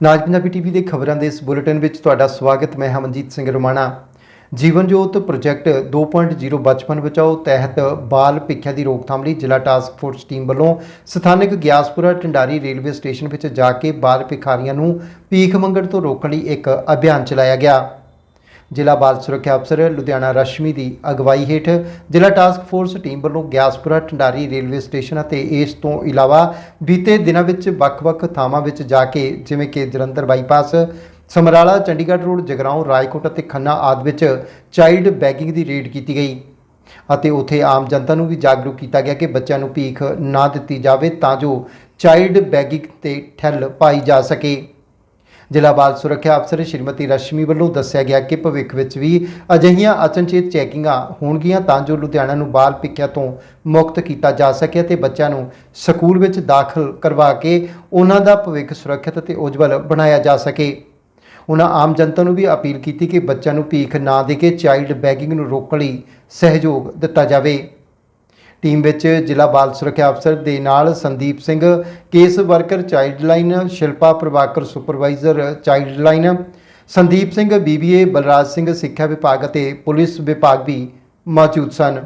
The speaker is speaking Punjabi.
ਨਾਜ ਪੰਜਾਬੀ ਟੀਵੀ ਦੇ ਖਬਰਾਂ ਦੇ ਇਸ ਬੁਲੇਟਿਨ ਵਿੱਚ ਤੁਹਾਡਾ ਸਵਾਗਤ, ਮੈਂ ਹਮਨਜੀਤ ਸਿੰਘ ਰੋਮਾਣਾ। ਜੀਵਨ ਜੋਤ ਪ੍ਰੋਜੈਕਟ 2.0 ਬਚਪਨ ਬਚਾਓ ਤਹਿਤ ਬਾਲ ਭਿੱਖਿਆ ਦੀ ਰੋਕਥਾਮ ਲਈ ਜ਼ਿਲ੍ਹਾ ਟਾਸਕ ਫੋਰਸ ਟੀਮ ਵੱਲੋਂ ਸਥਾਨਕ ਗਿਆਸਪੁਰਾ ਟੰਡਾਰੀ ਰੇਲਵੇ ਸਟੇਸ਼ਨ ਵਿੱਚ ਜਾ ਕੇ ਬਾਲ ਭਿਖਾਰੀਆਂ ਨੂੰ ਭੀਖ ਮੰਗਣ ਤੋਂ ਰੋਕਣ ਲਈ ਇੱਕ ਅਭਿਆਨ ਚਲਾਇਆ ਗਿਆ। ਜ਼ਿਲ੍ਹਾ ਬਾਲ ਸੁਰੱਖਿਆ ਅਫਸਰ ਲੁਧਿਆਣਾ ਰਸ਼ਮੀ ਦੀ ਅਗਵਾਈ ਹੇਠ ਜ਼ਿਲ੍ਹਾ ਟਾਸਕ ਫੋਰਸ ਟੀਮ ਵੱਲੋਂ ਗਿਆਸਪੁਰਾ ਟੰਡਾਰੀ ਰੇਲਵੇ ਸਟੇਸ਼ਨ ਅਤੇ ਇਸ ਤੋਂ ਇਲਾਵਾ ਬੀਤੇ ਦਿਨਾਂ ਵਿੱਚ ਵੱਖ-ਵੱਖ ਥਾਵਾਂ ਵਿੱਚ ਜਾ ਕੇ, ਜਿਵੇਂ ਕਿ ਜਲੰਧਰ ਬਾਈਪਾਸ ਸਮਰਾਲਾ, ਚੰਡੀਗੜ੍ਹ ਰੋਡ ਜਗਰਾਉਂ, ਰਾਏਕੋਟ ਅਤੇ ਖੰਨਾ ਆਦਿ ਵਿੱਚ ਚਾਈਲਡ ਬੈਗਿੰਗ ਦੀ ਰੇਡ ਕੀਤੀ ਗਈ। ਅਤੇ ਉੱਥੇ ਆਮ ਜਨਤਾ ਨੂੰ ਵੀ ਜਾਗਰੂਕ ਕੀਤਾ ਗਿਆ ਕਿ ਬੱਚਿਆਂ ਨੂੰ ਭੀਖ ਨਾ ਦਿੱਤੀ ਜਾਵੇ ਤਾਂ ਜੋ ਚਾਈਲਡ ਬੈਗਿੰਗ ਤੇ ਠੱਲ ਪਾਈ ਜਾ ਸਕੇ। ਜ਼ਿਲ੍ਹਾ ਬਾਲ ਸੁਰੱਖਿਆ ਅਫਸਰ ਸ਼੍ਰੀਮਤੀ ਰਸ਼ਮੀ ਵੱਲੋਂ ਦੱਸਿਆ ਗਿਆ ਕਿ ਭਵਿੱਖ ਵਿੱਚ ਵੀ ਅਜਿਹੀਆਂ ਅਚਨਚੇਤ ਚੈਕਿੰਗਾਂ ਹੋਣਗੀਆਂ ਤਾਂ ਜੋ ਲੁਧਿਆਣਾ ਨੂੰ ਬਾਲ ਭਿੱਖਿਆ ਤੋਂ ਮੁਕਤ ਕੀਤਾ ਜਾ ਸਕੇ ਅਤੇ ਬੱਚਿਆਂ ਨੂੰ ਸਕੂਲ ਵਿੱਚ ਦਾਖਲ ਕਰਵਾ ਕੇ ਉਹਨਾਂ ਦਾ ਭਵਿੱਖ ਸੁਰੱਖਿਅਤ ਅਤੇ ਉਜਵਲ ਬਣਾਇਆ ਜਾ ਸਕੇ। ਉਹਨਾਂ ਆਮ ਜਨਤਾ ਨੂੰ ਵੀ ਅਪੀਲ ਕੀਤੀ ਕਿ ਬੱਚਿਆਂ ਨੂੰ ਭੀਖ ਨਾ ਦੇ ਕੇ ਚਾਈਲਡ ਬੈਗਿੰਗ ਨੂੰ ਰੋਕਣ ਲਈ ਸਹਿਯੋਗ ਦਿੱਤਾ ਜਾਵੇ। ਟੀਮ ਵਿੱਚ ਜ਼ਿਲ੍ਹਾ ਬਾਲ ਸੁਰੱਖਿਆ ਅਫਸਰ ਦੇ ਨਾਲ Sandeep Singh, case worker child line Shilpa Prabhakar supervisor child line Sandeep Singh, BBA Balraj Singh ਸਿੱਖਿਆ ਵਿਭਾਗ ਅਤੇ ਪੁਲਿਸ ਵਿਭਾਗ ਵੀ ਮੌਜੂਦ ਸਨ।